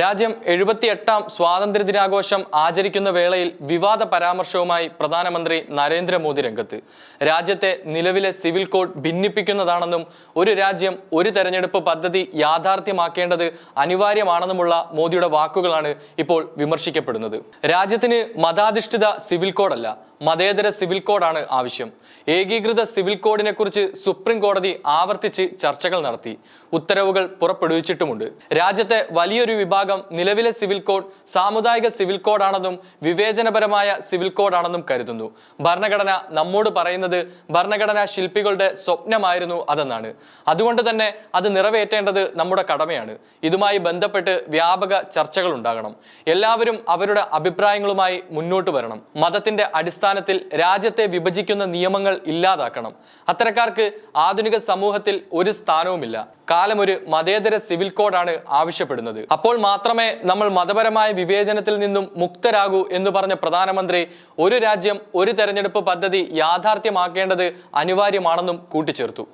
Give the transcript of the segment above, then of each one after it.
രാജ്യം എഴുപത്തിയെട്ടാം സ്വാതന്ത്ര്യ ദിനാഘോഷം ആചരിക്കുന്ന വേളയിൽ വിവാദ പരാമർശവുമായി പ്രധാനമന്ത്രി നരേന്ദ്രമോദി രംഗത്ത്. രാജ്യത്തെ നിലവിലെ സിവിൽ കോഡ് ഭിന്നിപ്പിക്കുന്നതാണെന്നും ഒരു രാജ്യം ഒരു തെരഞ്ഞെടുപ്പ് പദ്ധതി യാഥാർത്ഥ്യമാക്കേണ്ടത് അനിവാര്യമാണെന്നുമുള്ള മോദിയുടെ വാക്കുകളാണ് ഇപ്പോൾ വിമർശിക്കപ്പെടുന്നത്. രാജ്യത്തിന് മതാധിഷ്ഠിത സിവിൽ കോഡല്ല മതേതര സിവിൽ കോഡാണ് ആവശ്യം. ഏകീകൃത സിവിൽ കോഡിനെ കുറിച്ച് സുപ്രീം കോടതി ആവർത്തിച്ച് ചർച്ചകൾ നടത്തി. ഉത്തരവുകൾ പുറപ്പെടുവിച്ചിട്ടുമുണ്ട്. രാജ്യത്തെ വലിയൊരു വിഭാഗം നിലവിലെ സിവിൽ കോഡ് സാമുദായിക സിവിൽ കോഡാണെന്നും വിവേചനപരമായ സിവിൽ കോഡാണെന്നും കരുതുന്നു. ഭരണഘടന നമ്മോട് പറയുന്നത് ഭരണഘടനാ ശില്പികളുടെ സ്വപ്നമായിരുന്നു അതെന്നാണ്. അതുകൊണ്ട് തന്നെ അത് നിറവേറ്റേണ്ടത് നമ്മുടെ കടമയാണ്. ഇതുമായി ബന്ധപ്പെട്ട് വ്യാപക ചർച്ചകൾ ഉണ്ടാകണം. എല്ലാവരും അവരുടെ അഭിപ്രായങ്ങളുമായി മുന്നോട്ട് വരണം. മതത്തിന്റെ അടിസ്ഥാനത്തിൽ രാജ്യത്തെ വിഭജിക്കുന്ന നിയമങ്ങൾ ഇല്ലാതാക്കണം. അത്തരക്കാർക്ക് ആധുനിക സമൂഹത്തിൽ ഒരു സ്ഥാനവുമില്ല. കാലം ഒരു മതേതര സിവിൽ കോഡാണ് ആവശ്യപ്പെടുന്നത്. അപ്പോൾ മാത്രമേ നമ്മൾ മതപരമായ വിവേചനത്തിൽ നിന്നും മുക്തരാകൂ എന്ന് പറഞ്ഞ പ്രധാനമന്ത്രി ഒരു രാജ്യം ഒരു തെരഞ്ഞെടുപ്പ് പദ്ധതി യാഥാർത്ഥ്യമാക്കേണ്ടത് അനിവാര്യമാണെന്നും കൂട്ടിച്ചേർത്തു.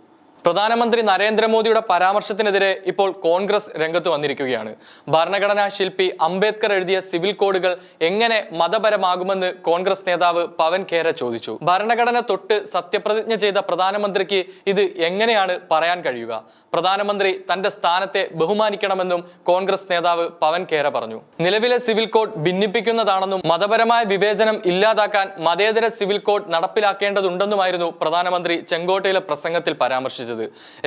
പ്രധാനമന്ത്രി നരേന്ദ്രമോദിയുടെ പരാമർശത്തിനെതിരെ ഇപ്പോൾ കോൺഗ്രസ് രംഗത്ത് വന്നിരിക്കുകയാണ്. ഭരണഘടനാ ശില്പി അംബേദ്കർ എഴുതിയ സിവിൽ കോഡുകൾ എങ്ങനെ മതപരമാകുമെന്ന് കോൺഗ്രസ് നേതാവ് പവൻ ഖേര ചോദിച്ചു. ഭരണഘടന തൊട്ട് സത്യപ്രതിജ്ഞ ചെയ്ത പ്രധാനമന്ത്രിക്ക് ഇത് എങ്ങനെയാണ് പറയാൻ കഴിയുക? പ്രധാനമന്ത്രി തന്റെ സ്ഥാനത്തെ ബഹുമാനിക്കണമെന്നും കോൺഗ്രസ് നേതാവ് പവൻ ഖേര പറഞ്ഞു. നിലവിലെ സിവിൽ കോഡ് ഭിന്നിപ്പിക്കുന്നതാണെന്നും മതപരമായ വിവേചനം ഇല്ലാതാക്കാൻ മതേതര സിവിൽ കോഡ് നടപ്പിലാക്കേണ്ടതുണ്ടെന്നുമായിരുന്നു പ്രധാനമന്ത്രി ചെങ്കോട്ടയിലെ പ്രസംഗത്തിൽ പരാമർശിച്ചത്.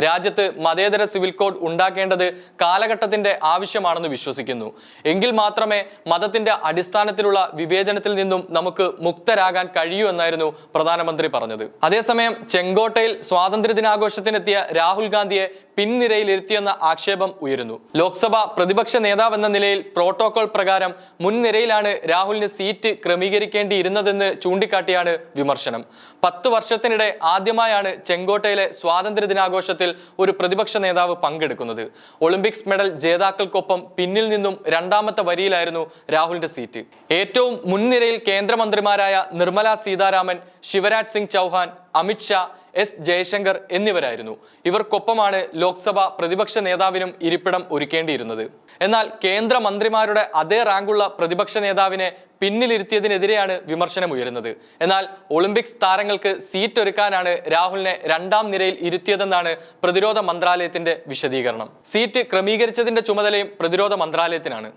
രാജ്യത്ത് മതേതര സിവിൽ കോഡ് ഉണ്ടാക്കേണ്ടത് കാലഘട്ടത്തിന്റെ ആവശ്യമാണെന്ന് വിശ്വസിക്കുന്നു. എങ്കിൽ മാത്രമേ മതത്തിന്റെ അടിസ്ഥാനത്തിലുള്ള വിവേചനത്തിൽ നിന്നും നമുക്ക് മുക്തരാകാൻ കഴിയൂ എന്നായിരുന്നു പ്രധാനമന്ത്രി പറഞ്ഞത്. അതേസമയം ചെങ്കോട്ടയിൽ സ്വാതന്ത്ര്യ ദിനാഘോഷത്തിനെത്തിയ രാഹുൽ ഗാന്ധിയെ പിൻനിരയിലിരുത്തിയെന്ന ആക്ഷേപം ഉയരുന്നു. ലോക്സഭ പ്രതിപക്ഷ നേതാവെന്ന നിലയിൽ പ്രോട്ടോകോൾ പ്രകാരം മുൻനിരയിലാണ് രാഹുലിന് സീറ്റ് ക്രമീകരിക്കേണ്ടിയിരുന്നതെന്ന് ചൂണ്ടിക്കാട്ടിയാണ് വിമർശനം. പത്ത് വർഷത്തിനിടെ ആദ്യമായാണ് ചെങ്കോട്ടയിലെ സ്വാതന്ത്ര്യ ദിനാഘോഷത്തിൽ ഒരു പ്രതിപക്ഷ നേതാവ് പങ്കെടുക്കുന്നത്. ഒളിമ്പിക്സ് മെഡൽ ജേതാക്കൾക്കൊപ്പം പിന്നിൽ നിന്നും രണ്ടാമത്തെ വരിയിലായിരുന്നു രാഹുലിന്റെ സീറ്റ്. ഏറ്റവും മുൻനിരയിൽ കേന്ദ്രമന്ത്രിമാരായ നിർമ്മല സീതാരാമൻ ശിവരാജ് സിംഗ് ചൗഹാൻ അമിത്ഷാ എസ് ജയശങ്കർ എന്നിവരായിരുന്നു. ഇവർക്കൊപ്പമാണ് ലോക്സഭ പ്രതിപക്ഷ നേതാവിനും ഇരിപ്പിടം ഒരുക്കേണ്ടിയിരുന്നത്. എന്നാൽ കേന്ദ്ര മന്ത്രിമാരുടെ അതേ റാങ്കുള്ള പ്രതിപക്ഷ നേതാവിനെ പിന്നിലിരുത്തിയതിനെതിരെയാണ് വിമർശനം ഉയരുന്നത് എന്നാൽ ഒളിമ്പിക്സ് താരങ്ങൾക്ക് സീറ്റ് ഒരുക്കാനാണ് രാഹുലിനെ രണ്ടാം നിരയിൽ ഇരുത്തിയതെന്നാണ് പ്രതിരോധ മന്ത്രാലയത്തിന്റെ വിശദീകരണം. സീറ്റ് ക്രമീകരിച്ചതിന്റെ ചുമതലയും പ്രതിരോധ മന്ത്രാലയത്തിനാണ്.